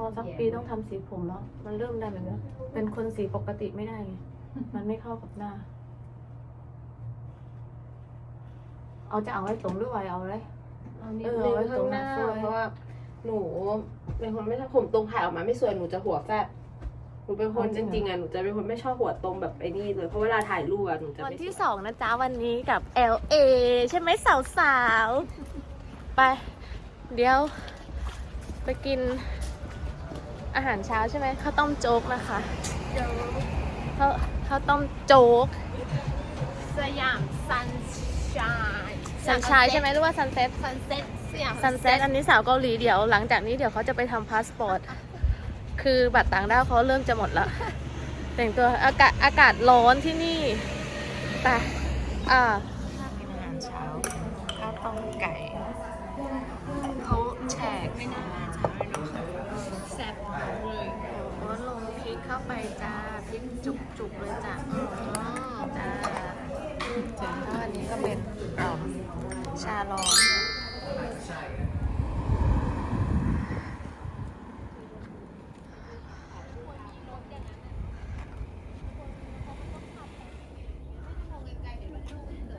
รอสักปีต้องทำสีผมเนาะมันเริ่มได้แบบนี้เป็นคนสีปกติไม่ได้ไงมันไม่เข้ากับหน้า เอาจะเอาไว้ตรงหรือไว้เอาเลยเอานิดเออนึงเอาไว้ข้างหน้าตรงหน้าสวยเพราะว่าหนูเป็นคนไม่ชอบผมตรงถ่ายออกมาไม่สวยหนูจะหัวแฟบหนูเป็นคนจริงๆอะหนูจะเป็นคนไม่ชอบหัวตรงแบบไอ้นี่เลยเพราะเวลาถ่ายรูปอะหนูจะวันไม่ที่สวยสองนะจ๊ะวันนี้กับ LA ใช่ไหมสาวสาวๆไป เดี๋ยว ไปกิน อาหารเช้าใช่ไหมข้าวต้มโจ๊กนะคะข้าวข้าวต้มโจ๊ก สยามซันชายซันชายใช่ไหมหรือว่าซันเซ็ตซันเซ็ตสยามซันเซ็ตอันนี้สาวเกาหลีเดี๋ยวหลังจากนี้เดี๋ยวเขาจะไปทำพาสปอร์ต คือบัตรต่างด้าวเขาเริ่มจะหมดละแต่งตัวอากาศอากาศร้อนที่นี่ไปอ่า จุกๆเลยจ้ะอ๋อจ้าแล้วอันนี้ก็เป็นอ่อชาร้อน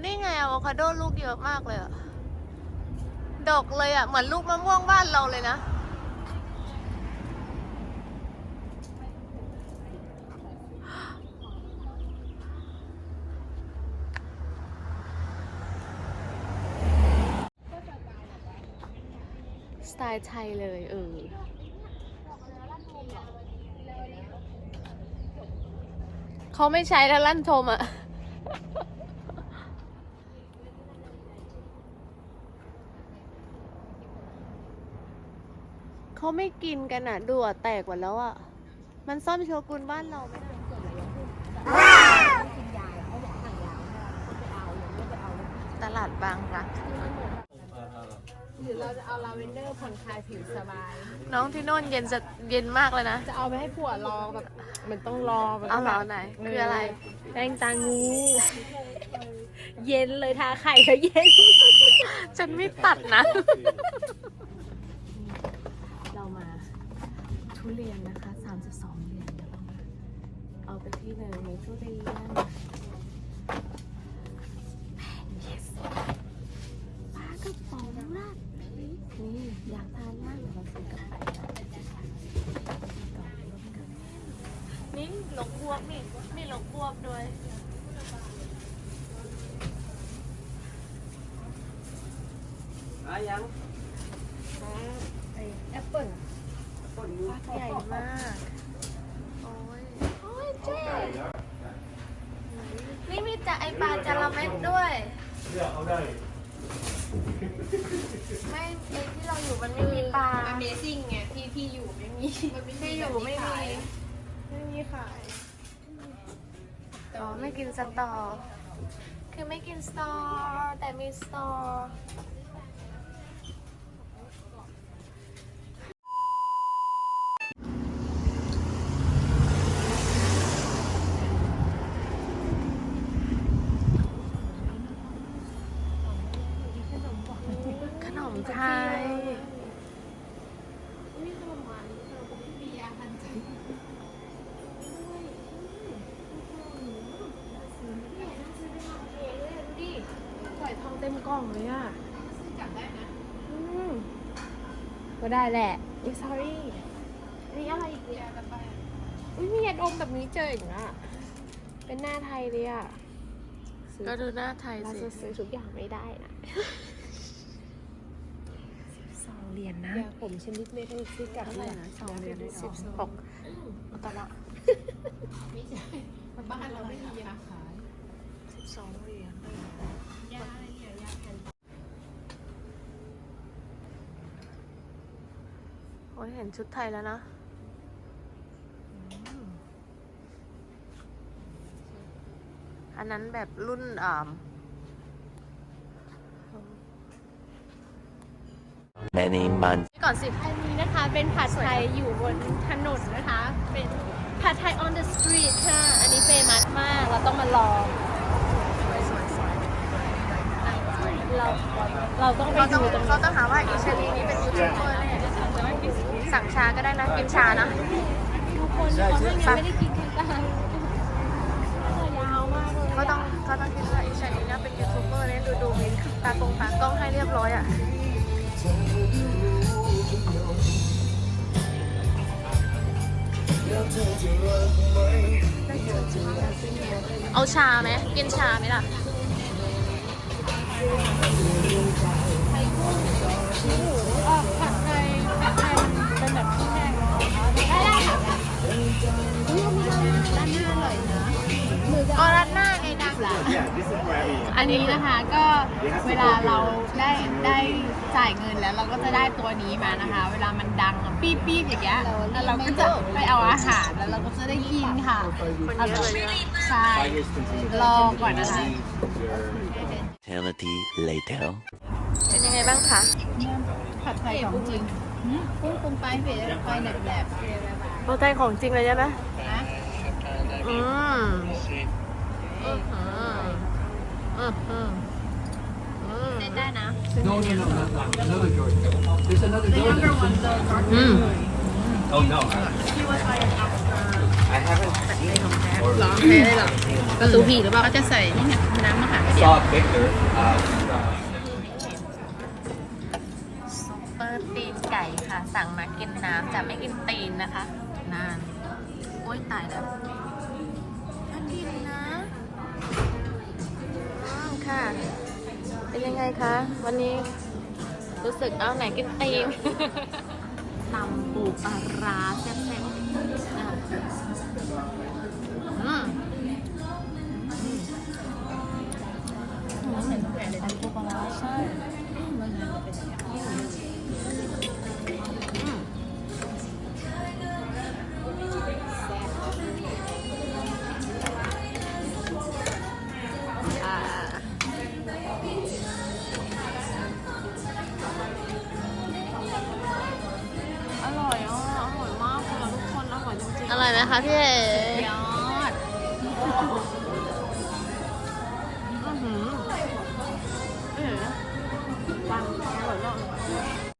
นี่ไงอะโวคาโดลูกเยอะมากเลยอะดกเลยอะเหมือนลูกมะม่วงบ้านเราเลยนะ สไตล์ไทยเลยเออเขาไม่ใช้แล้วลั่นทมอะเขาไม่กินกันอะดูอะแตกหมดแล้วอะมันซ่อมโชกุนบ้านเราไม่ได้กินยาแล้วเขาบอกสั่งยาไม่ไปเอายังไม่ไปเอาเลยตลาดบางรัก หรือเราจะเอาลาเวนเดอร์ผ่อนคลายผิวสบาย น้องที่โน่นเย็นจะเย็นมากเลยนะ จะเอาไปให้ผัวรอแบบมันต้องรอแบบเอาเหรอไหนคืออะไร แป้งตางู เย็นเลยทาไข่ก็เย็น ฉันไม่ตัดนะ เรามาทุเรียนนะคะ 32เหรียญเดี๋ยวเรามาเอาไปที่หนึ่งมีทุเรียน yes ปลากระป๋องราดพริกนี่อยากทานมากเดี๋ยวเราซื้อกลับไปนะกล่องรวมกันนี่ หลงบวบนี่มีหลงบวบด้วยอะยังแอปเปิ้ลคนยูใหญ่มาก โอ้ย โอ้ยเจ๊นี่มีจะไอปลาจาระเม็ดด้วย เลือกเอาได้ ไม่ไอที่เราอยู่มันไม่มีปลา Amazing ไงที่ที่อยู่ไม่มีมันไม่มีที่อยู่ไม่มี ไม่มีขายอ๋อไม่กินสตอ คือไม่กินสตอ แต่มีสตอ ขนมไทยนี่ขนมหวานขนมพี่บีอาทันใจ ใส่ทอง เต็มกล่องเลยอะจับได้นะอืมก็ได้แหละอุ้ย sorry นี่อะไรอีกเนี่ยกันไปอุ้ยมียาดมแบบนี้เจออีกอะ เป็นหน้าไทยเลยอะซื้อก็ดูหน้าไทยเราสิจะซื้อทุกอย่างไม่ได้นะสองเหรียญนะยาผมชนิดไม่ได้ซื้อกลับเท่าไหร่นะสองเหรียญสิบหกตละไม่ใช่บ้านเราไม่มียาขายสิบสองเหรียญยาอะไรเนี่ยยาแผ่น โอ้ยเห็นชุดไทยแล้วนะอืมอันนั้นแบบรุ่นอ่า Many months ก่อนสิ อันนี้นะคะเป็นผัดไทยอยู่บนถนนนะคะ เป็นผัดไทย on the street ค่ะ อันนี้เฟมัสมาก เราต้องมาลองเราเราต้องไปเขาต้องดูตรงเขาต้องหาว่าอีชาลีนี้เป็นยูทูบเบอร์แน่ สั่งชาก็ได้นะกินชานะทุกคนคนนั้นยังไม่ได้กินกันตายยาวมากเลยเขาต้องเขาต้องคิดว่าอ้ชานี้นี่ยเป็นยูทูบเบอร์เนี่ยดูดูมีตากงตากล้องให้เรียบร้อยอะเอาชาไหมกินชาไหมล่ะเด้านหน้าด้านหน้าอร่อยนะมือก็รัดหน้าไงดังอันนี้นะคะก็เวลาเราได้ได้จ่ายเงินแล้วเราก็จะได้ตัวนี้มานะคะ เวลามันดังอะปี๊บปี๊บอย่างเงี้ยแล้วเราก็จะไปเอาอาหารแล้วเราก็จะได้กินค่ะคนเยอะเลยอะใช่รอก่อนนะคะ Eternity later. เป็นยังไงบ้างคะ ผัดไทยของจริงปุ้งปุ้งไปเผ็ดไปแหลบแหลบ โปรไทยของจริงเลยใช่ไหมนะอืมอือหืออือหืออืมเล่นได้นะ No, no, no, not that. Another Jordan. There's another Jordan. อืม Oh no. I haven't seen him or หรอแพ้ได้หรอก็สูผีหรือเปล่าก็จะใส่นี่ไงน้ำมะขามเปียก saw Victor. Uh, ซุปเปอร์ตีนไก่ค่ะ สั่งมากินน้ำจะไม่กินตีนนะคะ นาน โอ้ยตายแล้วน่ากินนะอ้าวค่ะ เป็นยังไงคะ วันนี้รู้สึกเอาไหนกินตีนตำปูปลาร้าแซ่บๆอะอืมตำปูปลาร้าใช่ นะคะพี่เอ๋ยอดอื้อหือเอ๋ปังอร่อยมาก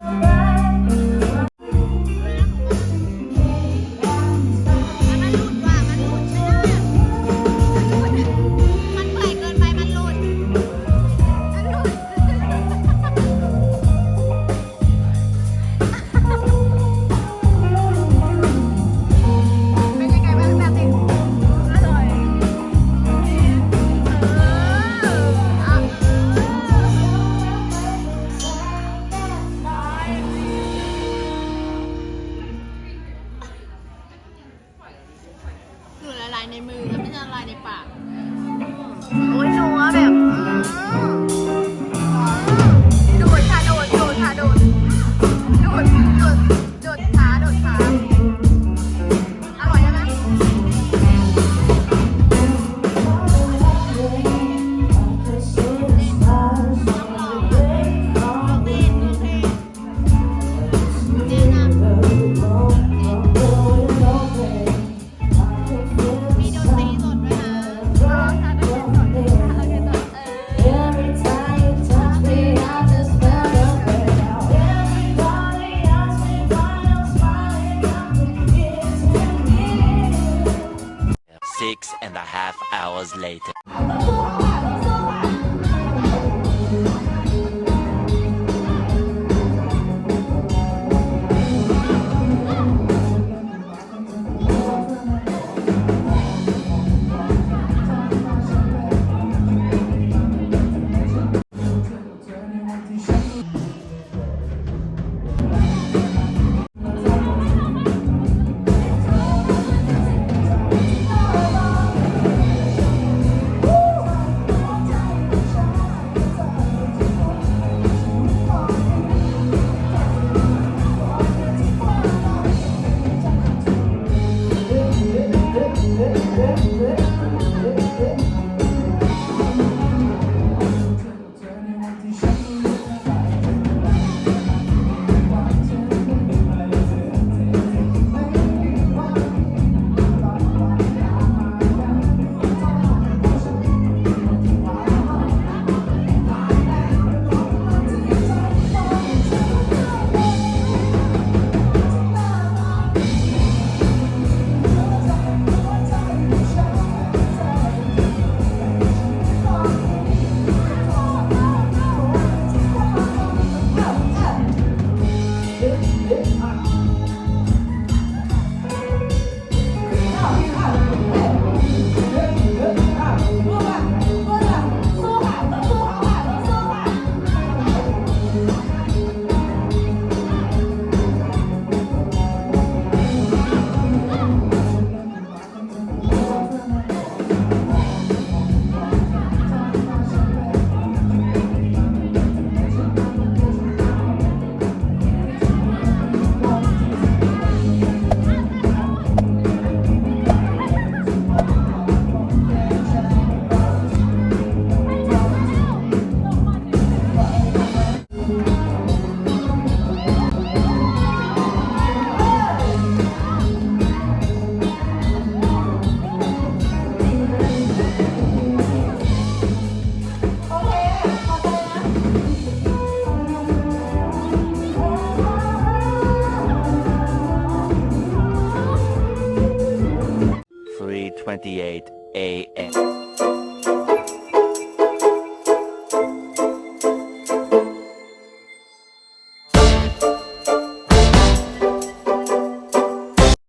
28 a.m.